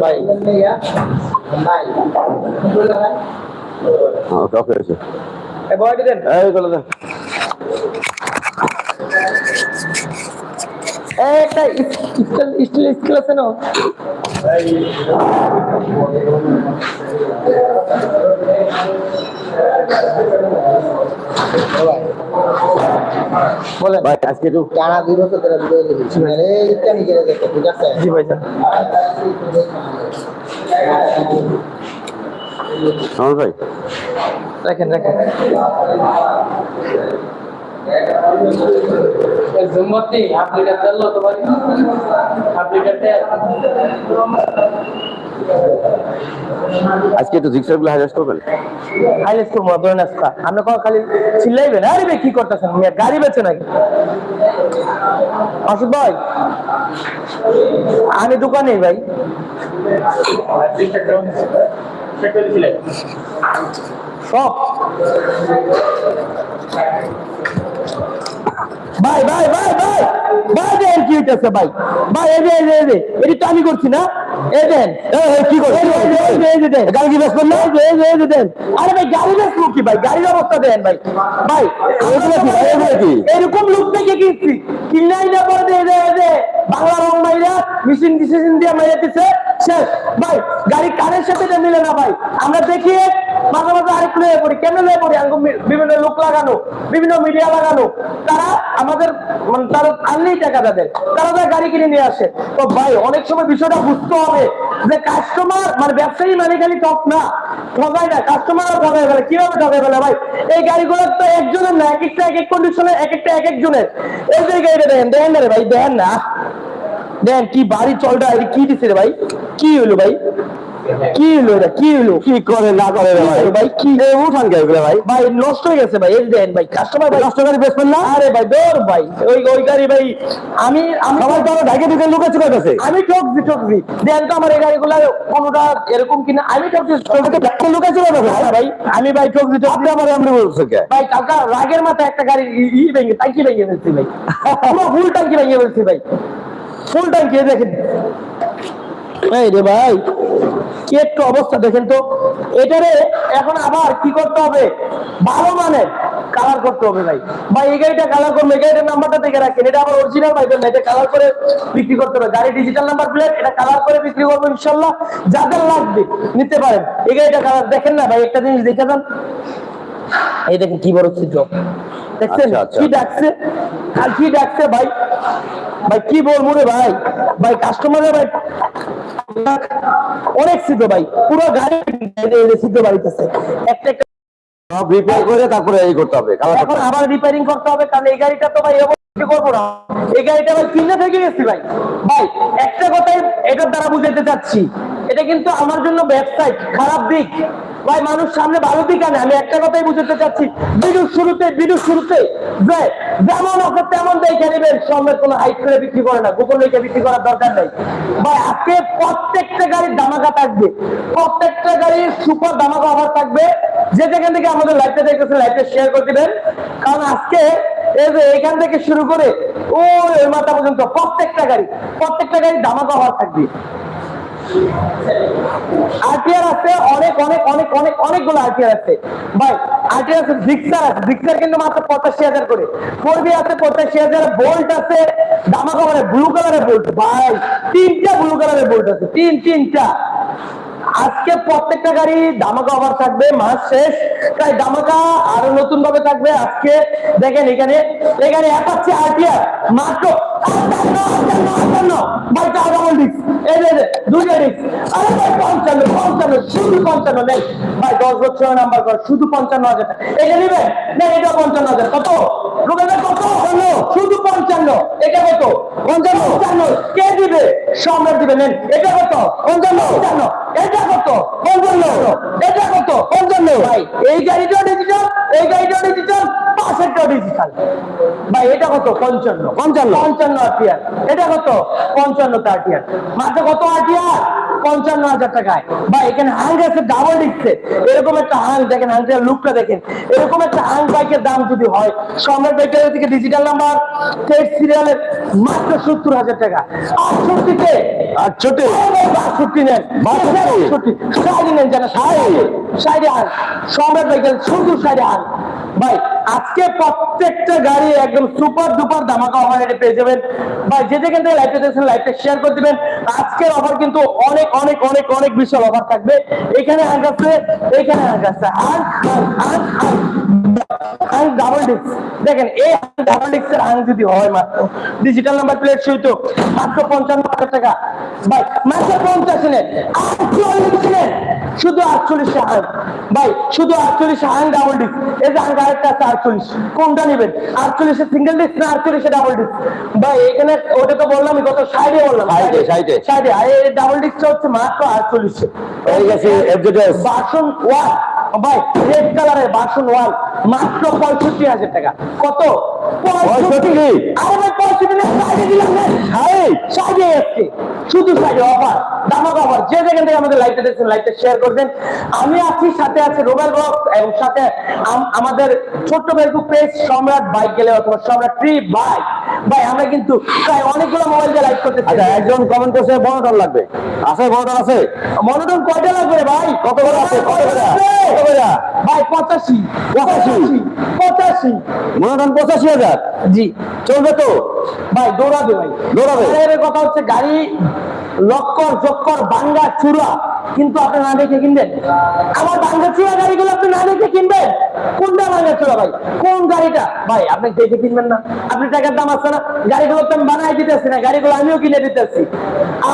ভাই ভাই ভাই ভাই হ্যাঁ দেন। এই চলে যা একটা স্কিল স্কিল আছে না বলে ভাই আজকে একটু টানা দুই বছর ধরে ভিডিও দেখেছি। মানে এইটা নিয়ে দেখতে ঠিক আছে? জি ভাই আমার ভাই। রাখেন রাখেন। জুম্মতি আপনি কাছে লো তোমার আপনি কাছে আজকে একটু জিক্সারগুলো হাজার করবেন। হাইলেস করব ধরে নাস্তা আপনি কখন খালি চিল্লাইবেন? আরে ভাই কি করতেছেন? মিয়া গাড়ি বেচে নাকি? অসুখ ভাই? আমি দোকানে ভাই। সব। ভাই ভাই ভাই ভাই ভাই দেন কি হইতেছে ভাই ভাই এই যে এই যে এটি তো আমি করছি না এই দেন কি দেন গাড়ি কি বেশ করলে এই যে, এই যে, দেন আরে ভাই গাড়ি বেচবো কি ভাই গাড়ির অবস্থা দেন ভাই ভাই কি? এরকম লোক থেকে কিনছি কিনাই না পরে দেয় এই বাংলা রং মাইরা মেশিন ডিসিশন দিয়ে মাইরা দিছে শেষ ভাই গাড়ি কারের সাথে মিলে না ভাই আমরা দেখি মাঝে মাঝে আরেক লয়ে পড়ি। কেন লয়ে পড়ি? আঙ্গু বিভিন্ন লোক লাগানো, বিভিন্ন মিডিয়া লাগানো। তারা আমাদের মানে তারা আনলেই টাকা তাদের তারা তার গাড়ি কিনে নিয়ে আসে। তো ভাই, অনেক সময় বিষয়টা বুঝতে হবে যে কাস্টমার মানে ব্যবসায়ী মানে খালি টপ না। ঠকায় না। কাস্টমার ঠকায় ফেলে। কীভাবে ঠকায় ফেলে ভাই? এই গাড়িগুলো তো একজনের না, এক একটা এক এক কন্ডিশনে এক একটা এক একজনের। এই যে গাড়িটা দেখেন দেখেন না রে ভাই, দেখেন না। দেখেন কি বাড়ি চলটা, কি দিছে রে ভাই? কি হলো ভাই? কি হলো এটা? কি হলো? কি করে না করে ভাই? ভাই কি এই উঠান কে এগুলো ভাই? ভাই নষ্ট হয়ে গেছে ভাই এই যে ভাই কাস্টমার ভাই। নষ্ট গাড়ি বেচবেন না আরে ভাই দৌড় ভাই ওই ওই গাড়ি ভাই আমি আমি সবাই তো ঢাকে ঢুকে লুকাচ্ছে কাছে আমি ঠকছি ঠকছি। দেন তো আমার এই গাড়িগুলো কোনোটা এরকম কিনা আমি ঠকছি ঠকছি। ঢাকে লুকাচ্ছে কাছে ভাই আমি ভাই ঠকছি ঠকছি। আমার কে? ভাই রাগের মাথায় একটা গাড়ি ই- ভেঙে টাঙ্কি ভেঙে ফেলছি ভাই। পুরো ফুল টাঙ্কি ভেঙে ফেলছি ভাই। ফুল টাঙ্কি দেখেন। এই রে ভাই কি একটু অবস্থা দেখেন তো। এটারে এখন আবার কি করতে হবে? ভালো মানের কালার করতে হবে ভাই। ভাই এই গাড়িটা কালার করবে এই গাড়িটার নাম্বারটা দেখে রাখেন। এটা আবার অরিজিনাল না এটা কালার করে বিক্রি করতে হবে। গাড়ি ডিজিটাল নাম্বার প্লেট এটা কালার করে বিক্রি করব ইনশাল্লাহ। যাদের লাগবে নিতে পারেন। এই গাড়িটা কালার দেখেন না ভাই একটা জিনিস দেখে যান। এই দেখেন কি বড় ছিদ্র। দেখছেন? আচ্ছা, আচ্ছা। কি ডাকছে? আর কি ডাকছে ভাই? ভাই কি বলব রে ভাই? ভাই কাস্টমারের ভাই অনেক ছিদ্র ভাই পুরো গাড়ি ছিদ্র বাড়িতেছে। একটা একটা সব রিপেয়ার করে তারপরে এই করতে হবে এখন। আবার রিপেয়ারিং করতে হবে কারণ এই গাড়িটা তো ভাই করব না। এই গাড়িটা ভাই কিনে থেকে গেছি ভাই। ভাই একটা কথাই এটার দ্বারা বুঝাতে চাচ্ছি এটা কিন্তু আমার জন্য ব্যবসায় খারাপ দিক। ভাই, মানুষ সামনে ভালো দিক আনে। আমি একটা কথাই বুঝাতে চাচ্ছি। ভিডিও শুরুতে ভিডিও শুরুতে। যে যেমন অফার তেমন দেখে নেবেন। সঙ্গে কোনো হাইট করে বিক্রি করে না। গোপন রেখে বিক্রি করার দরকার নেই। ভাই, আজকে প্রত্যেকটা গাড়ির দামাকা থাকবে। প্রত্যেকটা গাড়ির সুপার দামাকা অফার থাকবে। যে যেখান থেকে আমাদের লাইভটা দেখতেছে লাইভটা শেয়ার করে দিবেন। কারণ আজকে এই যে এখান থেকে শুরু করে ও ওই মাথা পর্যন্ত প্রত্যেকটা গাড়ি প্রত্যেকটা গাড়ি দামাকা অফার থাকবে। আরটিআর আছে, অনেক অনেক অনেক অনেক, অনেকগুলো আরটিআর আছে। ভাই আরটিআর আছে জিক্সার আছে। জিক্সার কিন্তু মাত্র পঁচাশি হাজার করে। ফোরবি আছে, পঁচাশি হাজার। বোল্ট আছে দামাকা মানে ব্লু কালারের বোল্ট ভাই, তিনটা ব্লু কালারের বোল্ট আছে। তিন, তিনটা। আজকে প্রত্যেকটা গাড়ি দামাকা অফার থাকবে, মাস শেষ। তাই দামাকা আরও নতুন ভাবে থাকবে আজকে। দেখেন এখানে। এখানে অ্যাপাচ্ছে আরটিআর মাত্র পঞ্চান্ন পঞ্চান্ন। শুধু পঞ্চান্ন নেই ভাই দশ বছর নাম্বার শুধু পঞ্চান্ন হাজার এটা নেবেন না এটা পঞ্চান্ন হাজার কত হলো শুধু পঞ্চান্ন এটা কত পঞ্চান্ন পঞ্চান্ন কে দিবে সম্রাট দিবে নেন এটা কত পঞ্চান্ন পঞ্চান্ন এটা কত পঞ্চান্ন এটা কত পঞ্চান্ন ভাই এই গাড়িটাও ডিজিটাল এই গাড়িটাও ডিজিটাল পাশেরটাও ডিজিটাল ভাই এটা কত পঞ্চান্ন পঞ্চান্ন পঞ্চান্ন আটিয়ার এটা কত? পঞ্চান্ন আটিয়ার মাত্র কত আটিয়ার পঞ্চান্ন হাজার টাকায়। ভাই এখানে হাং আছে ডাবল ডিস্কে এরকম একটা হাং দেখেন হাংটার লুকটা দেখেন। এরকম একটা হাং বাইকের দাম যদি হয় সম্রাট বাইকের থেকে ডিজিটাল নাম্বার টেট সিরিয়ালের মাত্র সত্তর হাজার টাকা। আটষট্টিতে। আটষট্টি? বাষট্টি নেন। বাষট্টি। বাষট্টি নেন যেন সাইডে সাইডে আন সম্রাট বাইকের শুধু সাইডে আন ভাই আজকে প্রত্যেকটা গাড়ি একদম সুপার ডুপার ধামাকা অফার পেয়ে যাবেন। বা যে যেখান থেকে লাইভটা দেখছেন লাইভটা শেয়ার করে দিবেন। আজকের অফার কিন্তু অনেক অনেক অনেক অনেক বিশাল অফার থাকবে। এখানে হাঁক আছে, এখানে হাঁক আর আর হাঁক হাঁক ডাবল ডিস্ক দেখেন এই ডাবল ডিস্কের হাঁক যদি হয় মাত্র ডিজিটাল নাম্বার প্লেট সহিত মাত্র পঞ্চান্ন হাজার টাকা। ভাই মাত্র পঞ্চাশ নেন আটচল্লিশ নেন শুধু আটচল্লিশ হাঁক ভাই শুধু আটচল্লিশ হাঁক ডাবল ডিস্ক এই যে আরেকটা আছে আটচল্লিশ কোনটা নেবেন? আটচল্লিশে সিঙ্গেল ডিস্ক না আটচল্লিশে ডাবল ডিস্ক ভাই এখানে ওটা তো বললাম কত সাইডে বললাম। এ, সাইডে আর এই ডাবল ডিস্কটা হচ্ছে মাত্র আটচল্লিশে হয়ে গেছে বাসন ওয়াল ভাই রেড কালারের বাসন ওয়াল। মাত্র পঁয়ষট্টি হাজার টাকা। কত? পঁয়ষট্টি? আরে পঁয়ষট্টি না দিলাম না। এসছে। শুধু অফার দামাক অফার যে যেখান থেকে আমাদের লাইভটা দেখছেন লাইভটা শেয়ার করবেন। আমি আছি সাথে আছে রোবেল ব্লগ এবং সাথে আমাদের ছোট্ট ফেসবুক পেজ সম্রাট বাইক গেলে অথবা সম্রাট ট্রি বাইক ভাই আমরা কিন্তু প্রায় অনেকগুলো মোবাইল দিয়ে লাইভ করতে আচ্ছা একজন কমেন্ট করছে বড় লাগবে। আছে বড় আছে? মনোটন কয়টা লাগবে ভাই? কত করে আছে? কত করে? আছে? কত করে? পঁচাশি পঁচাশি? হাজার? জি। চলবে তো? ভাই দৌড়াবে ভাই। দৌড়াবে? এর কথা হচ্ছে গাড়ি লক্কর চক্কর বাঙ্গা চূড়া কিন্তু আপনি না দেখে কিনবেন? আমার বাঙ্গা চূড়া গাড়িগুলো আপনি না দেখে কিনবেন? কোনটা বাঙ্গা চূড়া ভাই? কোন গাড়িটা? ভাই আপনি দেখে কিনবেন না। আপনি টাকার দাম আছে না? গাড়িগুলো তো আমি বানাই দিতেছি না গাড়িগুলো আমিও কিনে দিতেছি।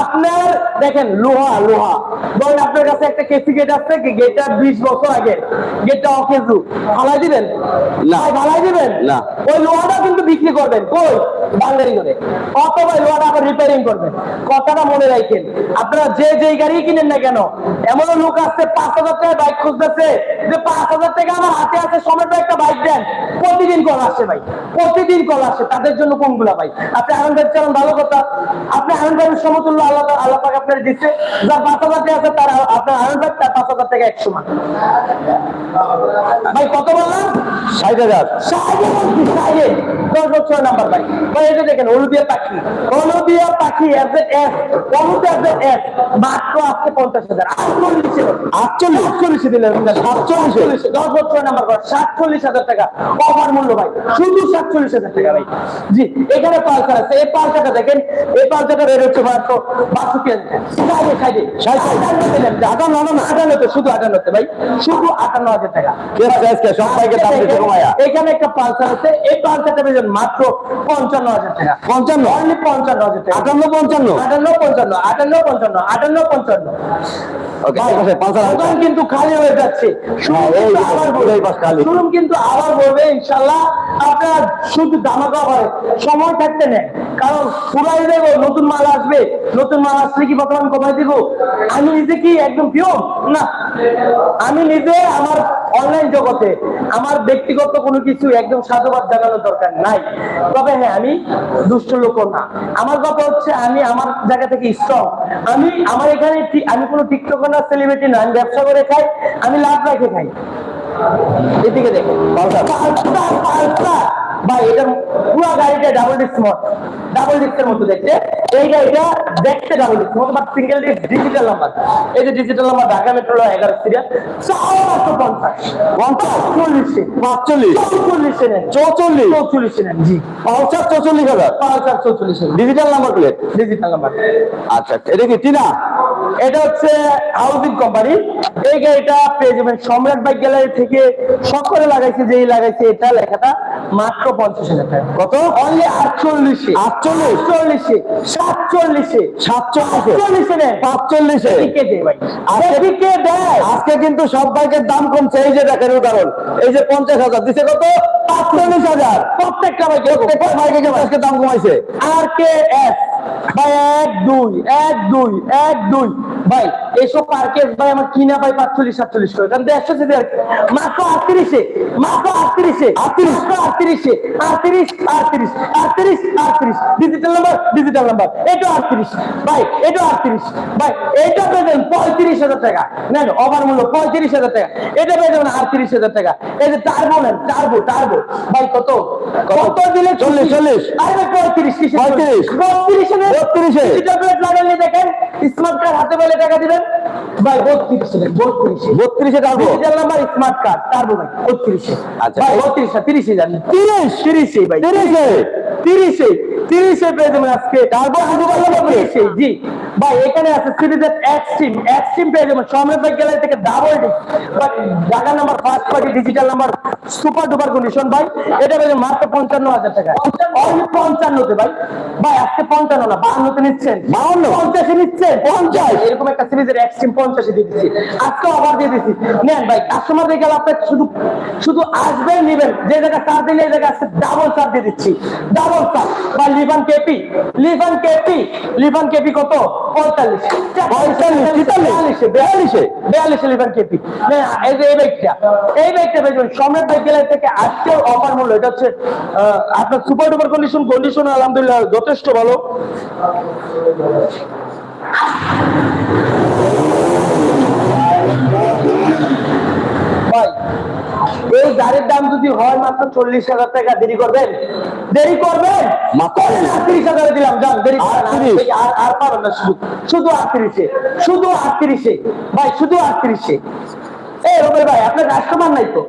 আপনার দেখেন লোহা লোহা। ধরেন আপনার কাছে একটা কেসি গেট আছে গেটটা বিশ বছর আগে। গেটটা অকেজু। ফালাই দিবেন? না। ভাই, ফালাই দিবেন? না। ওই লোহাটা কিন্তু বিক্রি করবেন। কই? বাঙ্গারি করে। অথবা লোহাটা আবার রিপেয়ারিং করবেন কথাটা মনে রাখেন আপনারা যে যেই গাড়ি কিনেন না কেন এমন লোক আসছে পাঁচ হাজার টাকা বাইক খুঁজতেছে যে পাঁচ হাজার টাকা আমার হাতে আছে সময় একটা বাইক দেন। প্রতিদিন কল আসে ভাই প্রতিদিন কল আসে তাদের জন্য কোনগুলা ভাই? আপনি আনন্দের চালান ভালো কথা। আপনি আনন্দের সমতুল্য আল্লাহ আল্লাহ পাক আপনার দিচ্ছে যার পাঁচ হাজার টাকা আছে তার আপনার আনন্দ তার পাঁচ হাজার টাকা একশো মান ভাই কত বললাম? ষাট হাজার। বলছি সাইডে দশ বছর নাম্বার ভাই। ভাই এটা দেখেন পাখি। পাখি এস এস হলুদ এস এস মাত্র আজকে পঞ্চাশ হাজার। আটচল্লিশে আটচল্লিশ? আটচল্লিশে দিলেন। সাতচল্লিশে দশ বছর নাম্বার করা। সাতচল্লিশ হাজার টাকা। অফার মূল্য ভাই। শুধু সাতচল্লিশ হাজার টাকা ভাই। জি এখানে পালসার আছে। এই পালসারটা দেখেন। এই পালসারটা রেট হচ্ছে মাত্র বাষট্টি হাজার। সাইডে সাইডে। আটান্নতে নেন আটান্ন আটান্ন আটান্নতে শুধু আটান্নতে ভাই। শুধু আটান্ন হাজার টাকা। সব এখানে একটা পালসার আছে। এই পালসারটা পেয়েছেন মাত্র পঞ্চান্ন হাজার টাকা। পঞ্চান্ন? অনলি পঞ্চান্ন হাজার টাকা। আটান্ন পঞ্চান্ন? আটান্ন পঞ্চান্ন আটান্ন পঞ্চান্ন আটান্ন পঞ্চান্ন। ওকে ঠিক আছে পাঁচ হাজার দোকান কিন্তু খালি হয়ে যাচ্ছে। শোরুম কিন্তু আবার বলবে। ইনশাল্লাহ আপনার শুধু হবে সময় থাকতে কারণ পুরাই দেবো নতুন মাল আসবে। নতুন মাল আসলে কি বর্তমান কমাই দিব? আমি নিজে কি একদম পিওর? না। আমি নিজে আমার অনলাইন জগতে আমার ব্যক্তিগত কোনো কিছু একদম সাধুবাদ জানানোর দরকার নাই। তবে হ্যাঁ আমি দুষ্ট লোক না। আমার কথা হচ্ছে, আমি আমার জায়গা থেকে স্ট্রং আমি, আমার এখানে আমি কোনো টিকটক না সেলিব্রিটি না। আমি ব্যবসা করে খাই, আমি লাভ রাখে খাই। এদিকে দেখো। ভাই, এটা পুরো গাড়িটা ডাবল ডিস্ক ডাবল ডিস্কের মতো দেখতে এই গাড়িটা দেখতে ডাবল ডিস্ক মতো but single disc digital number এই যে ডিজিটাল নাম্বার ঢাকা মেট্রো এগারো সিরিয়াল মাত্র পঞ্চাশ। পঞ্চাশ চল্লিশে পাঁচচল্লিশ। চৌচল্লিশে চৌচল্লিশ। চৌচল্লিশে জি। পঞ্চাশ চৌচল্লিশ হাজার। Pulsar চৌচল্লিশে digital number plate digital number আচ্ছা এটা কি টিনা? এটা হচ্ছে হাউজিং কোম্পানি। এই গাড়িটা পেয়ে যাবেন সম্রাট বাইক গ্যালারি থেকে সকলে লাগাইছে যেই লাগাইছে এটা লেখাটা মাত্র পঞ্চাশ হাজার টাকা। কত? অনলি আটচল্লিশে আটচল্লিশ। আটচল্লিশে সাতচল্লিশে। সাতচল্লিশে। আটচল্লিশে নেন পাঁচচল্লিশে আজকে- দেয় আজকে কিন্তু সব বাইকের দাম কমছে। এই যে দেখেন উদাহরণ। এই যে পঞ্চাশ হাজার। দিছে কত? পাঁচচল্লিশ হাজার। প্রত্যেকটা বাইক প্রত্যেকটা বাইকে কিন্তু আজকে দাম কমাইছে। আর কে এস? ভাই এক দুই এক দুই এক দুই। ভাই এইসব পার্কেস ভাই আমার কিনা ভাই পাঁচচল্লিশ সাতচল্লিশ করে। কারণ দেড়শো সিসি আর মাত্র আটত্রিশে মাত্র আটত্রিশে আটত্রিশ। আটত্রিশে। আটত্রিশ আটত্রিশ আটত্রিশ আটত্রিশ। ডিজিটাল নাম্বার ডিজিটাল নাম্বার এটা আটত্রিশ। ভাই এটা আটত্রিশ। ভাই এটা পেয়ে যাবেন পঁয়ত্রিশ হাজার টাকা। নেন ওভার মূল্য পঁয়ত্রিশ হাজার টাকা। এটা পেয়ে যাবেন আটত্রিশ হাজার টাকা। এই যে টার্বো নেন টার্বো টার্বো ভাই কত? কত দিলে চল্লিশ, চল্লিশ। আরে পঁয়ত্রিশ পঁয়ত্রিশ। বত্রিশে নেন বত্রিশে। ডিজিটাল প্লেট লাগালে দেখেন স্মার্ট কার্ড হাতে পেলে টাকা দিবেন। ভাই turbo number smart card turbo ভাই আচ্ছা। ভাই ভাই। পেয়ে যাবেন আজকে? জি। ভাই এখানে আছে সিরিজের এক্সট্রিম এক্সট্রিম পেয়ে যাবেন। সম্রাট ভাই গ্যালারি থেকে ডাবল ডি জায়গা number first party digital number super duper condition ভাই। এটা পেয়ে মাত্র পঞ্চান্ন হাজার টাকা। অনলি পঞ্চান্নতে ভাই। ভাই আজকে পঞ্চান্ন না বাহান্নতে নিচ্ছেন। বাহান্ন? পঞ্চাশে নিচ্ছেন। পঞ্চাশ? এরকম একটা সিরিজের এক্সট্রিম পঞ্চাশে দিয়ে দিচ্ছি আজকে অফার দিয়ে দিচ্ছি নেন ভাই কাস্টমার দিয়ে আপনার শুধু শুধু আসবেন নেবেন। যে জায়গা চার দিলে এই জায়গা আজকে ডাবল চার দিয়ে দিচ্ছি। ডাবল চার। বা লিভান কেপি। লিভান কেপি। লিভান কেপি কত? পঁয়তাল্লিশ। পঁয়তাল্লিশ, তেতাল্লিশ, বিয়াল্লিশে লিভান কেপি। এই যে এই বাইকটা। এই বাইকটা বেচবেন। সম্রাট বাইক গ্যালারি থেকে আজকে অফার মূল্য এটা হচ্ছে আপনার সুপার ডুপার কন্ডিশন কন্ডিশন আলহামদুলিল্লাহ যথেষ্ট ভালো। ভাই এই গাড়ির দাম যদি হয় মাত্র চল্লিশ হাজার টাকা দেরি করবেন? দেরি করবেন? আটত্রিশ হাজারে দিলাম যান দেরি করেন। না। 38 আর আর পাবেন না শুধু। শুধু আটত্রিশে শুধু আটত্রিশে। ভাই শুধু আটত্রিশে। এই রুবেল ভাই আপনার কাস্টমার নাই তো।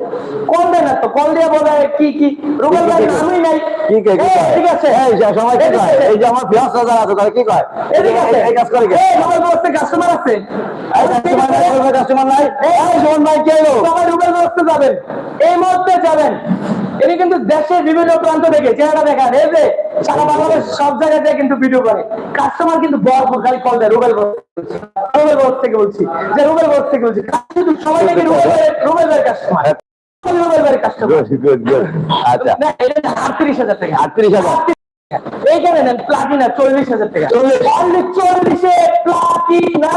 কল দেন না তো কল দিয়ে বলে কি কি? রুবেল ভাই নামই নাই। কি কে? ঠিক আছে। এই যে সবাই কি কয়? এই যে আমার ফিয়াস হাজার আছে তাহলে কি কয়? এই- কাজ করে কে? এই, বস্তে কাস্টমার আছে এই কাস্টমার নাই ওই কাস্টমার নাই। এই ভাই কে এলো সবাই রুবেল বস্তে যাবেন। এই মুহূর্তে যাবেন। এটি কিন্তু দেশের বিভিন্ন প্রান্ত থেকে চেহারা দেখান। এই যে সারা বাংলাদেশ সব জায়গাতে কিন্তু ভিডিও করে। কাস্টমার কিন্তু বরফ খালি কল দেয় রুবেল রুবেল বস থেকে বলছি। যে রুবেল বস থেকে বলছি কিন্তু সবাই নাকি রুবেল রুবেল কাস্টমার রুবেল কাস্টমার আচ্ছা। আটত্রিশ হাজার টাকা। আটত্রিশ হাজার। এইখানে নেন প্লাটিনা চল্লিশ হাজার টাকা। অনলি চল্লিশে প্লাটিনা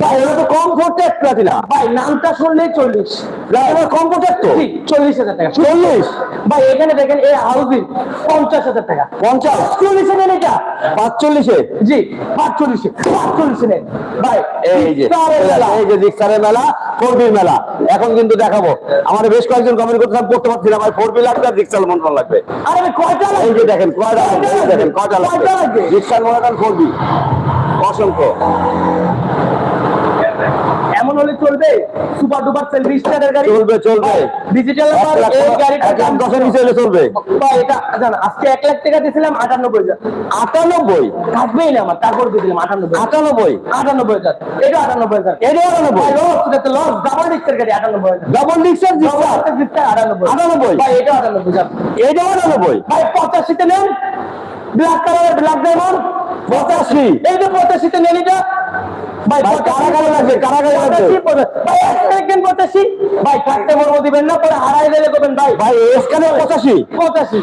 ভাই এটা তো কম করতে প্লাটিনা ভাই নামটা শুনলেই চল্লিশ। প্লাটিনা কম করতে তো। চল্লিশ হাজার টাকা। চল্লিশ। ভাই এখানে দেখেন এই হাউজিং পঞ্চাশ হাজার টাকা। পঞ্চাশ। চল্লিশে নেন এটা। পাঁচচল্লিশে। জি পাঁচচল্লিশে। পাঁচচল্লিশে নেন। ভাই এই যে মেলা। এই যে জিক্সারের মেলা ফোর বিল মেলা। এখন কিন্তু দেখাবো। আমার বেশ কয়েকজন কমেন্ট করতে পড়তে পারছি না ভাই ফোর বিল লাগবে আর জিক্সার মন লাগবে। আরে কয়টা এই যে দেখেন কয়টা দেখেন কয়টা লাগবে? রিক্সার মনে করেন ফোর অসংখ্য। এমন হলে চলবে? সুপার ডুপার সেলফি স্টারের গাড়ি? চলবে চলবে। ডিজিটাল এই গাড়িটা নিচে হলে চলবে। ভাই এটা জান আজকে এক লাখ টাকা দিয়েছিলাম আটানব্বই হাজার। আটানব্বই? থাকবেই না আমার তারপর দিয়ে দিলাম আটানব্বই আটানব্বই? আটানব্বই হাজার। এটা আটানব্বই হাজার। এটা আটানব্বই? লস এটা লস ডাবল ডিস্কের গাড়ি আটানব্বই হাজার। ডবল ডিক্সার জিক্সার আটানব্বই আটানব্বই। ভাই এটা ভাই নেন। ব্ল্যাক কালারের ব্ল্যাক ডায়মন্ড পঁচাশি? এই যে পঁচাশিতে নেন এটা। ভাই কারাগারে লাগবে, কারাগারে লাগবে। ভাই সেকেন্ড পঁচাশি ভাই থাকতে বলব দিবেন না পরে হারাই দিলে করবেন ভাই। ভাই এসখানে পঁচাশি। পঁচাশি।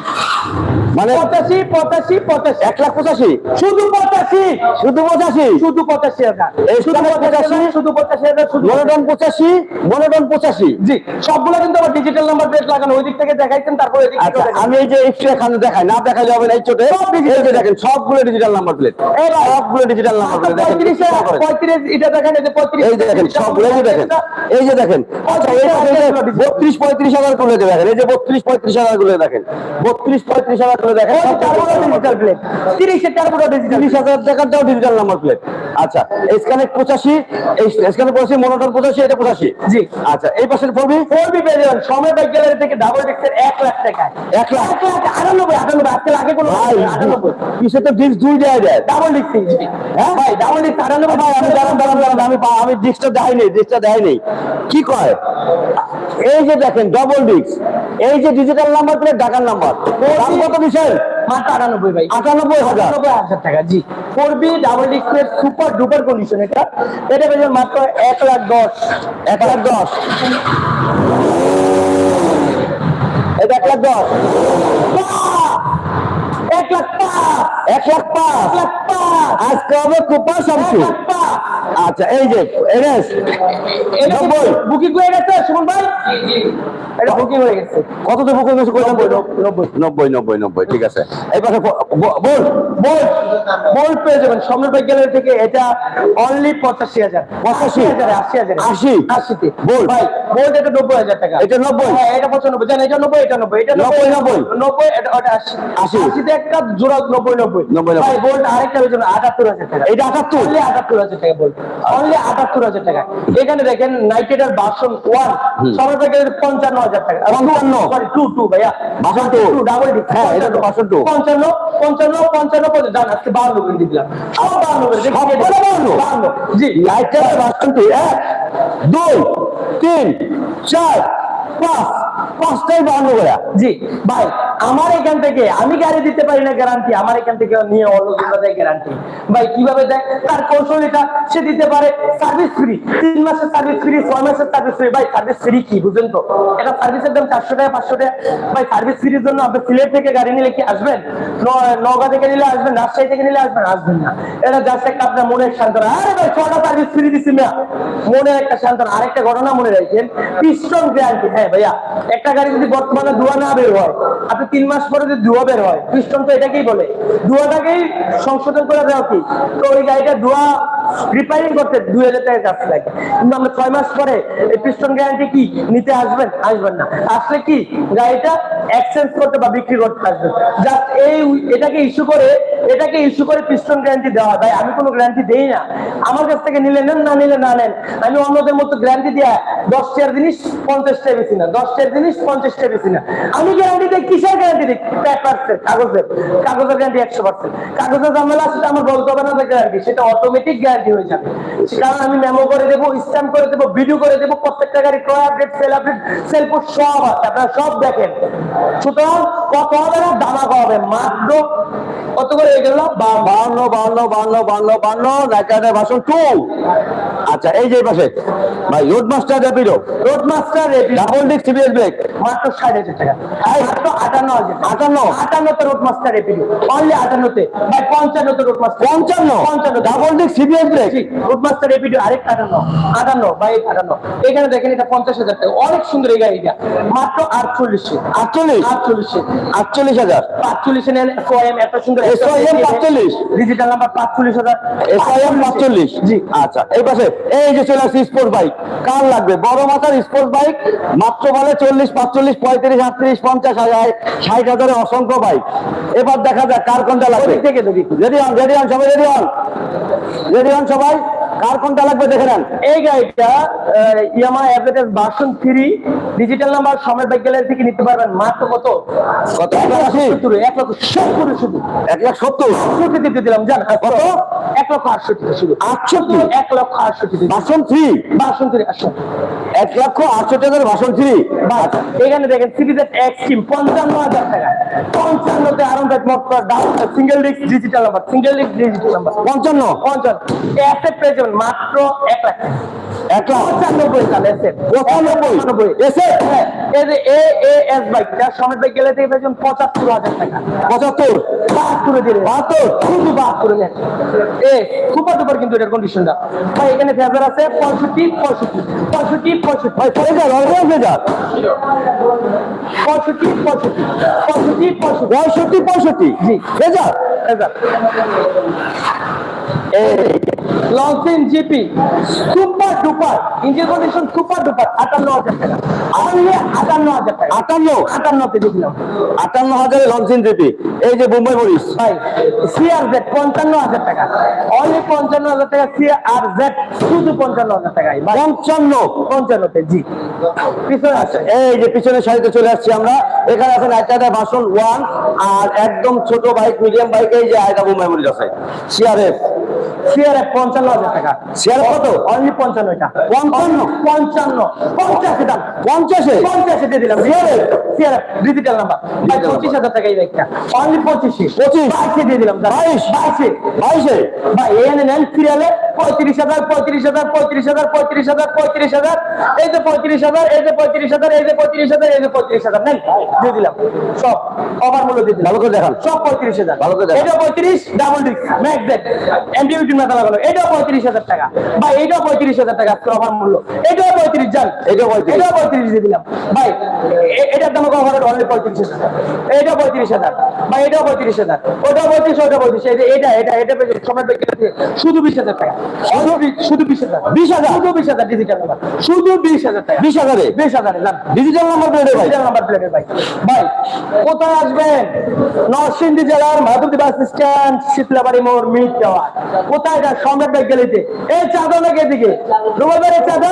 মানে পঁচাশি পঁচাশি পঁচাশি এক লাখ পঁচাশি শুধু পঁচাশি শুধু পঁচাশি শুধু পঁচাশি হাজার এই শুধু পঁচাশি পঁচাশি, শুধু পঁচাশি হাজার শুধু মনোটন পঁচাশি মনোটন পঁচাশি জি সবগুলো কিন্তু আবার ডিজিটাল নাম্বার প্লেট লাগানো ওই দিক থেকে দেখাইছেন তারপর এদিক থেকে আচ্ছা দেখাইছেন। আমি এই যে এখানে দেখাই না দেখাই যাবে না এই চোটে দেখেন সবগুলো ডিজিটাল নাম্বার প্লেট সবগুলো ডিজিটাল নাম্বার প্লেট দেখেন পঁয়ত্রিশে চিন্তা করেন। পঁয়ত্রিশ এটা দেখেন এই যে পঁয়ত্রিশ এই যে দেখেন সবগুলো এই যে দেখেন এই যে দেখেন আচ্ছা এই বত্রিশ পঁয়ত্রিশ হাজারগুলো দেখেন এই যে বত্রিশ পঁয়ত্রিশ হাজারগুলো দেখেন বত্রিশ পঁয়ত্রিশ হাজার দেখেন ডিজিটাল প্লেট তিরিশে টার্বোটা ডিজিটাল তিরিশ হাজার টাকারটাও ডিজিটাল নাম্বার প্লেট আচ্ছা স্ক্যানের পঁচাশি স্ক্যানের পঁচাশি মনোটন পঁচাশি এটা পঁচাশি? জি। আচ্ছা এই পাশের পড়বি ফোর বি পেয়ে যাবেন সময় বাইক গ্যালারি থেকে ডাবল ডিস্কের এক লাখ টাকা এক লাখ? আটানব্বই আটানব্বই আজকে আগে কোনো আটানব্বই কিসে তো ডিস্ক দুই দেয় দেয় ডাবল ডিস্ক হ্যাঁ? ভাই ডাবল ডিস্ক আটানব্বই ভাই আমি দাঁড়ান দাঁড়ান দাঁড়ান আমি আমি ডিস্কটা দেখাইনি ডিস্কটা দেখাইনি কি কয়? এই যে দেখেন ডবল ডিস্ক এই যে ডিজিটাল নাম্বার প্লেট ঢাকার নাম্বার কত দিচ্ছেন মাত্র আটানব্বই ভাই। আটানব্বই হাজার। হাজার টাকা জি। ডাবল সুপার ডুপার কন্ডিশন এটা। এটা মাত্র এক লাখ দশ। এক লাখ দশ। এটা এক লাখ দশ। এক লাখ পাঁচ। এক লাখ পাঁচ আজকে হবে কুপা শামসু আচ্ছা এই যে এনএস নব্বই। বুকিং হয়ে গেছে সুমন ভাই এটা বুকিং হয়ে গেছে কত দেবো কোন কইলাম নব্বই, নব্বই। নব্বই নব্বই ঠিক আছে এই পাশে বল বল বল পেয়ে যাবেন সম্রাট ভাই গ্যালারি থেকে এটা অনলি পঁচাশি হাজার পঁচাশি? হাজার আশি হাজার আশি? আশিতে বল। ভাই বল এটা নব্বই হাজার টাকা এটা নব্বই? হ্যাঁ এটা পঁচানব্বই জান এটা নব্বই এটা নব্বই এটা নব্বই, নব্বই। নব্বই এটা আশি আশি। আশিতে একটা জোড়া নব্বই, নব্বই। ভাই বলটা আরেকটা হয়েছিল আটাত্তর হাজার টাকা। এটা আটাত্তর? অনলি আটাত্তর হাজার টাকা বল অনলি আটাত্তর হাজার টাকা। এখানে দেখেন নাইটেডার বাসন ওয়ান ভাই গ্যালারি পঞ্চান্ন হাজার টাকা। পঞ্চান্ন? সরি টু টু ভাইয়া। বাসন? টু ডাবল হ্যাঁ, এটা তো বাসন two। পঞ্চান্ন পঞ্চান্ন পঞ্চান্ন পঞ্চান্ন জান আজকে বাহান্ন করে দিলাম। সব বাহান্ন করে বাহান্ন? বাহান্ন? জি। এক দুই তিন চার পাঁচ পাঁচটাই বাহান্ন করে। জি। ভাই আমার এখান থেকে আমি গাড়ি দিতে পারি না গ্যারান্টি আমার এখান থেকে নিয়ে অন্য জন্য দেয় গ্যারান্টি ভাই কীভাবে দেয়? তার কৌশল এটা সে দিতে পারে সার্ভিস ফ্রি তিন মাসের সার্ভিস ফ্রি ছয় মাসের সার্ভিস ফ্রি ভাই সার্ভিস ফ্রি কি বুঝেন তো? এটা সার্ভিসের দাম চারশো টাকা পাঁচশো টাকা। ভাই সার্ভিস ফ্রির জন্য আপনি সিলেট থেকে গাড়ি নিলে কি আসবেন? ন- নওগাঁ থেকে নিলে আসবেন রাজশাহী থেকে নিলে আসবেন? আসবেন না। এটা জাস্ট একটা আপনার মনের সান্ত্বনা। আরে ভাই ছটা সার্ভিস ফ্রি দিচ্ছি না মনে একটা সান্ত্বনা। আরেকটা ঘটনা মনে রাখেন। পিস্টন গ্যারান্টি হ্যাঁ ভাইয়া একটা গাড়ি যদি বর্তমানে ধোয়া না বের হয়, আপনি তিন মাস পরে যদি ধোয়া বের হয় পিস্টন তো এটাকেই বলে। ধোয়াটাকেই সংশোধন করে দেওয়া কি? তো ওই গাড়িটা ধোয়া রিপেয়ারিং করতে দুই হাজার টাকা কাজ লাগে। কিন্তু আমরা ছয় মাস পরে এই পিস্টন গ্যারান্টি কি? নিতে আসবেন? আসবেন না। আসলে কি? গাড়িটা এক্সচেঞ্জ করতে বা বিক্রি করতে আসবেন। জাস্ট এই এটাকে ইস্যু করে, এটাকে ইস্যু করে পিস্টন গ্যারান্টি দেওয়া হয়। ভাই, আমি কোনো গ্যারান্টি দেই না। আমার কাছ থেকে নিলে নেন, না নিলে না নেন। আমি অন্যদের মতো গ্যারান্টি দেয়া, দশ টাকার জিনিস, পঞ্চাশ টাকা বেশি না। দশ টাকার জিনিস পঞ্চাশ টাকা বেশি না। আমি গ্যারান্টি দিই, কিসের গ্যারান্টি দিই? পার্সেন্ট কাগজের। কাগজের গ্যারান্টি একশো পার্সেন্ট কাগজের ঝামেলা সেটা আমার বলতে হবে না গ্যারান্টি সেটা অটোমেটিক গ্যারান্টি হয়ে যাবে। কারণ আমি মেমো করে দেবো স্ট্যাম্প করে দেবো ভিডিও করে দেবো, প্রত্যেকটা গাড়ি ক্রয় আপডেট সেল আপডেট সেল সব আছে, আপনারা সব দেখেন। সুতরাং কত হবে না? দামা হবে? মাত্র কত করে গেল? বা বাহান্ন বাহান্ন বাহান্ন বাহান্ন বাহান্ন লাইটারের বাসন টু আচ্ছা এই যে পাশে। ভাই road master Rapido road master double disc CBS brake মাত্র হাজার টাকা। এই মাত্র আটান্ন হাজার টাকা। আটান্ন? আটান্নতে রোড মাস্টার এপিডি অনলি আটান্নতে। ভাই পঞ্চান্নতে রোড মাস্টার পঞ্চান্ন? পঞ্চান্ন double disc CBS brake road master APD আরেক আটান্ন। আটান্ন ভাই আটান্ন। এখানে দেখেন এটা পঞ্চাশ হাজার টাকা। অনেক সুন্দর এই গাড়িটা। মাত্র আটচল্লিশে। আটচল্লিশ? আটচল্লিশে। আটচল্লিশ হাজার? পাঁচচল্লিশে নেন এসওএম এত সুন্দর SOM 45 ডিজিটাল নাম্বার পাঁচচল্লিশ? হাজার। এসআইএম পাঁচচল্লিশ? জি। আচ্ছা এই পাশে। এই যে চলে আসছে স্পোর্টস বাইক কার লাগবে? বড় মাথার স্পোর্টস বাইক মাত্র বলে চল্লিশ পাঁচচল্লিশ পঁয়ত্রিশ আটত্রিশ পঞ্চাশ হাজার ষাট হাজারে অসংখ্য বাইক এবার দেখা যাক কার কোনটা লাগবে। যদি হন সবাই যদি রেডি হন সবাই? কার কোনটা লাগবে দেখে নেন। এই গাড়িটা ইয়ামা অ্যাভেটেজ ভার্সন 3 ডিজিটাল নাম্বার সমের বাইক গ্যালারি থেকে নিতে পারবেন। মাত্র কত? কত? এক লক্ষ আশি? সত্তর, এক লক্ষ সত্তর শুধু। এক লাখ সত্তর। আটষট্টি দিতে দিলাম জান কত? এক লক্ষ আটষট্টি শুধু আটষট্টি? এক লক্ষ আটষট্টি দিতে। ভাষণ থ্রি ভার্সন 3 আসুন এক লক্ষ আটশো টাকার ভাষণ বাস এখানে দেখেন সিরিজের এক্সট্রিম পঞ্চান্ন হাজার টাকা। পঞ্চান্নতে আরামদায়ক মোট single disc digital number single disc digital number পঞ্চান্ন? পঞ্চান্ন। এসে পেয়ে যাবেন মাত্র এক লাখ। এক লাখ পঁচানব্বই সাল এসে পঁচানব্বই। এসে হ্যাঁ এ এ এস বাইক যার সমেত বাইক গেলে থেকে পেয়েছেন পঁচাত্তর হাজার টাকা। পঁচাত্তর? বাহাত্তরে দিলে। বাহাত্তর? শুধু বাহাত্তরে নেন এ সুপার ডুপার কিন্তু এটার কন্ডিশনটা ভাই এখানে ফেজার আছে পঁয়ষট্টি পঁয়ষট্টি। পঁয়ষট্টি পঁয়ষট্টি। ভাই ফেজার অলরেডি ফেজার পঁয়ষট্টি পঁয়ষট্টি। পঁয়ষট্টি পঁয়ষট্টি। পঁয়ষট্টি পঁয়ষট্টি। জি। ফেজার ফেজার এই লঞ্চিন GP super duper engine condition super duper আটান্ন হাজার টাকা। অনলি আটান্ন হাজার টাকা। আটান্ন? আটান্নতে দেখলাম আটান্ন হাজারে লঞ্চিন জিপি। এই যে বোম্বাই মরিচ। ভাই সিআর জেড পঞ্চান্ন হাজার টাকা। অনলি পঞ্চান্ন হাজার টাকা সিআর জেড শুধু পঞ্চান্ন হাজার টাকায় পঞ্চান্ন? পঞ্চান্নতে জি। পিছনে আছে। এই যে পিছনের সারিতে চলে আসছি আমরা। এখানে আছে একটা ভাষণ ওয়ান আর একদম ছোট বাইক মিডিয়াম বাইক এই যে আয়দা বোম্বাই মরিচ আছে সিআরএফ সিআর পঞ্চান্ন হাজার টাকা। সিআর কত? অনলি পঞ্চান্ন এটা। পঞ্চান্ন? পঞ্চান্ন। পঞ্চাশে দাম। পঞ্চাশে? পঞ্চাশে দিয়ে দিলাম। সিআর সিআর ডিজিটাল নাম্বার ভাই পঁচিশ হাজার টাকা এই বাইকটা। অনলি পঁচিশে। পঁচিশ? বাইশে দিয়ে দিলাম বাইশ। বাইশে। বাইশে? ভাই এনে নেন সিরিয়ালে পঁয়ত্রিশ হাজার পঁয়ত্রিশ হাজার পঁয়ত্রিশ হাজার পঁয়ত্রিশ হাজার পঁয়ত্রিশ হাজার এই যে পঁয়ত্রিশ হাজার এই যে পঁয়ত্রিশ হাজার এই যে পঁয়ত্রিশ হাজার এই যে পঁয়ত্রিশ হাজার। নেন দিয়ে দিলাম। সব অফার মূল্য দিয়ে দিলাম। ভালো করে দেখান। সব পঁয়ত্রিশ হাজার। ভালো করে এটা পঁয়ত্রিশ ডাবল ডিস্ক ম্যাক্স দেখ এমডিবি মাথা লাগালো এটাও পঁয়ত্রিশ হাজার টাকা। ভাই এটাও পঁয়ত্রিশ হাজার টাকা আজকে অফার মূল্য। এটাও পঁয়ত্রিশ জান এটাও 35 এটাও পঁয়ত্রিশ দিয়ে দিলাম। ভাই এটার দাম অফার অনলি পঁয়ত্রিশ হাজার। এটা পঁয়ত্রিশ হাজার। ভাই এটাও পঁয়ত্রিশ হাজার। ওটাও পঁয়ত্রিশ ওটা পঁয়ত্রিশ। এটা এটা এটা এটা পেয়ে শুধু বিশ হাজার টাকা। শুধু বিশ হাজার। বিশ হাজার? শুধু বিশ হাজার ডিজিটাল নাম্বার শুধু বিশ হাজার টাকা। বিশ হাজারে? বিশ হাজারে যান ডিজিটাল নাম্বার প্লেটে ভাই? ডিজিটাল নাম্বার প্লেটের ভাই। ভাই কোথায় আসবেন? নরসিংদী জেলার মাধবদী বাস স্ট্যান্ড শীতলাবাড়ি মোড় মিট টাওয়ার কোথায় এটা সম্রাট ব্যাগ গেলিতে এই চাঁদা নাকি এদিকে। রুবাবের চাঁদা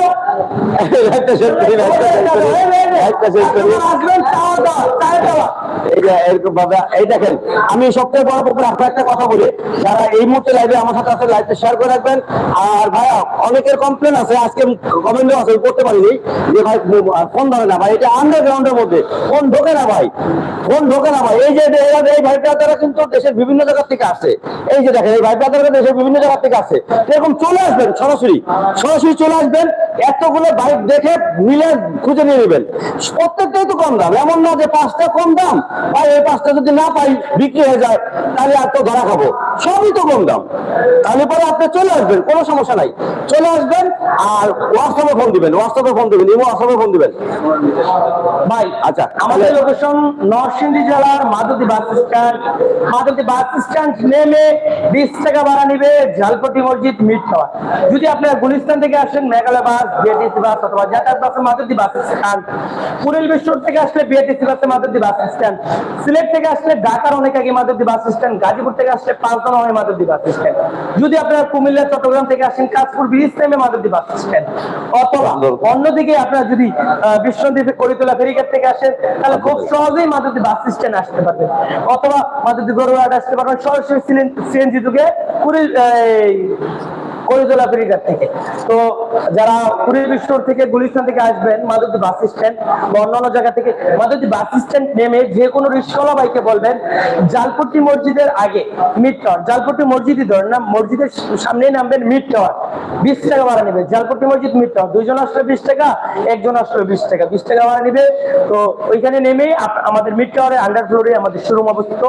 লাইটটা শেষ করি লাইটটা শেষ করি লাইটটা শেষ করি। আসবেন চাওয়া দাওয়া চায় দেওয়া। এই যে এরকম ভাবে এই দেখেন আমি সবথেকে বড় ব্যাপারে আপনার একটা কথা বলি। যারা এই মুহূর্তে লাইভে আমার সাথে আছে লাইভটা শেয়ার করে রাখবেন। আর ভাইয়া অনেকের কমপ্লেন আছে, আজকে কমেন্টও আছে করতে পারিনি। যে ভাই ফোন ধরে না, ভাই, এটা আন্ডারগ্রাউন্ডের মধ্যে। ফোন ঢোকে না ভাই ফোন ঢোকে না ভাই। এই যে, এই ভাই ব্রাদাররা কিন্তু দেশের বিভিন্ন জায়গা থেকে আসে এই যে দেখেন, এই ভাই ব্রাদাররা দেশের বিভিন্ন জায়গা থেকে আসে এরকম চলে আসবেন, সরাসরি। সরাসরি চলে আসবেন, এতগুলো বাইক দেখে মিলে খুঁজে নিয়ে নেবেন। প্রত্যেকটাই তো কম দাম। এমন না যে পাঁচটা কম দাম। ভাই, এই পাঁচটা যদি না পাই, বিক্রি হয়ে যায়, তাহলে আর তো ধরা খাব। সবই তো কম দাম। তাহলে পরে আপনি চলে আসবেন। কোনো সমস্যা নাই। চলে আসবেন আর হোয়াটসঅ্যাপে ফোন দিবেন হোয়াটসঅ্যাপে ফোন দিবেন ইমো হোয়াটসঅ্যাপে ফোন দিবেন। ভাই আচ্ছা, আমাদের লোকেশন নরসিংদী জেলার Madhabdi bus stand Madhabdi bus stand নেমে বিশ টাকা ভাড়া নিবে ঝালপটি মসজিদ মিট খাওয়া যদি আপনারা গুলিস্তান থেকে আসেন মেঘালয় বাস বিএটিসি বাস অথবা যাতায়াত বাসে মাধবদী বাস স্ট্যান্ড পুরুল বিশ্বর থেকে আসলে বিএটিসি বাসে মাধবদী বাস স্ট্যান্ড সিলেট থেকে আসলে ঢাকার অনেক আগে মাধবদী বাস স্ট্যান্ড গাজীপুর থেকে আসলে পাঁচজন হয় মাধবদী বাস স্ট্যান্ড যদি আপনারা কুমিল্লা চট্টগ্রাম থেকে আসেন কাজপুর ব্রিজ নেমে মাধবদী বাস স্ট্যান্ড অথবা অন্যদিকে আপনারা যদি বিশ্বদ্বীপে করিতলা ফেরিঘাট থেকে আসেন তাহলে খুব সহজেই মাধবদী বাস স্ট্যান্ড আসতে পারবেন। অথবা মাধবদী গরুয়াট আসতে পারবেন। সরাসরি সিএনজি যুগে পুরী এই, ফেরিঘাট থেকে। তো যারা থেকে গুলিস্তান থেকে আসবেন মাধবদী বাস স্ট্যান্ড বা অন্যান্য জায়গা থেকে মাধবদী বাস স্ট্যান্ড নেমে যে কোনো রিক্সাওয়ালা বাইকে বলবেন জালপট্টি মসজিদের আগে মিড টাওয়ার জালপট্টি মসজিদই ধরেন না মসজিদের সামনেই নামবেন মিড টাওয়ার বিশ টাকা ভাড়া নেবে জালপট্টি মসজিদ মিড টাওয়ার দুইজন আসলে বিশ টাকা একজন আসলে বিশ টাকা। বিশ টাকা ভাড়া নেবে তো ওইখানে নেমেই আমাদের মিড টাওয়ারে আন্ডার ফ্লোরে আমাদের শোরুম অবস্থিত।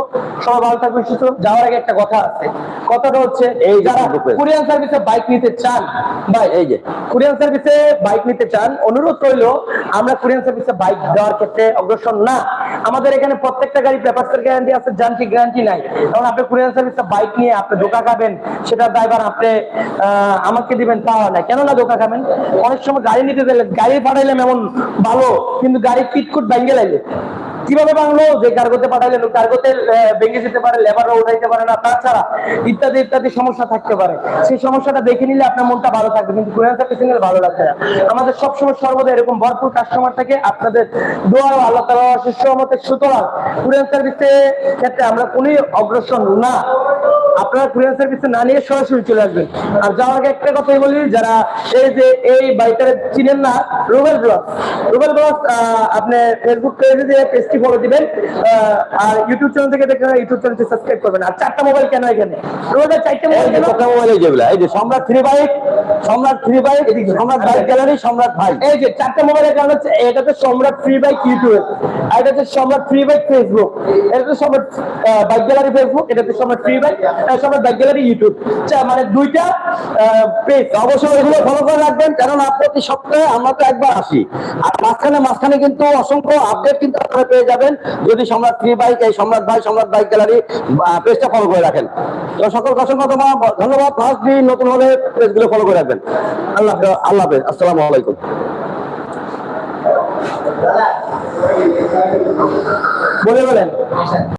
সবাই ভালো থাকবেন সুস্থ যাওয়ার আগে একটা কথা আছে। কথাটা হচ্ছে এই যারা। কুরিয়ান সার্ভিসে বাইক নিতে চান? ভাই, এই যে কুরিয়ান সার্ভিসে বাইক নিতে চান, অনুরোধ রইল, আমরা কুরিয়ান সার্ভিসে বাইক দেওয়ার ক্ষেত্রে অগ্রসর না। আমাদের এখানে প্রত্যেকটা গাড়ি পেপারসের গ্যারান্টি আছে, যান্ত্রিক গ্যারান্টি নাই। কারণ আপনি কুরিয়ান সার্ভিসে বাইক নিয়ে আপনি ধোকা খাবেন, সেটা ড্রাইভার আপনি আমাকে দিবেন, তা হয় না। কেন না ধোকা খাবেন? অনেক সময় গাড়ি নিতে গেলে, গাড়ি পাঠাইলাম এমন ভালো, কিন্তু গাড়ি কিটকুট ভেঙে লাইলে কীভাবে বাংলো যে কার্গোতে পাঠাইলেন কার্গোতে ভেঙে যেতে পারে, লেবাররা উঠাইতে পারে না, তাছাড়া ইত্যাদি ইত্যাদি সমস্যা থাকতে পারে। সেই সমস্যাটা দেখে নিলে আপনার মনটা ভালো থাকবে, কিন্তু কুরিয়ার সার্ভিস ভালো লাগবে না। আমাদের সবসময় সর্বদা এরকম ভরপুর কাস্টমার থাকে, আপনাদের দোয়া ও আল্লাহ তালা সুস্থমতে সুতরাং কুরিয়ার সার্ভিসে ক্ষেত্রে আমরা কোনই অগ্রসর না আপনারা কুরিয়ার সার্ভিসে না নিয়ে সরাসরি চলে আসবেন। আর যাওয়ার আগে একটা কথাই বলি যারা এই যে এই বাইকার চিনেন না রুবেল ব্লগ। রুবেল ব্লগ আপনি ফেসবুক পেজে দিয়ে পেজটি ফলো দিবেন আর ইউটিউব চ্যানেল থেকে দেখে ইউটিউব চ্যানেলটি সাবস্ক্রাইব করবেন। আর চারটা মোবাইল কেন এখানে? রুবেল চারটা মোবাইল যে কেন? কথা মোবাইল এই যেগুলা এই যে Samrat three bike Samrat three bike Samrat bike gallery Samrat ভাই। এই যে চারটা মোবাইলের কারণ হচ্ছে এটা এটাতে সম্রাট ফ্রি বাইক ইউটিউব। আর এটাতে সম্রাট ফ্রি বাইক ফেসবুক এটাতে সম্রাট বাইক গ্যালারি ফেসবুক এটাতে Samrat free bike. Samrat bike gallery YouTube মানে দুইটা পেজ অবশ্যই এগুলো ফলো করে রাখবেন কারণ প্রতি সপ্তাহে আমরা তো একবার আসি। আর মাঝখানে মাঝখানে কিন্তু অসংখ্য আপডেট কিন্তু আপনারা পেয়ে যাবেন, যদি সম্রাট ফ্রি বাইক এই সম্রাট ভাই, সম্রাট বাইক গ্যালারি পেজটা ফলো করে রাখেন। তো সকলকে অসংখ্য ধন্যবাদ ফার্স্ট দিন নতুন হলে পেজগুলো ফলো করে রাখবেন। আল্লাহ আল্লাহ হাফেজ, আসসালামু আলাইকুম। বলে বলেন।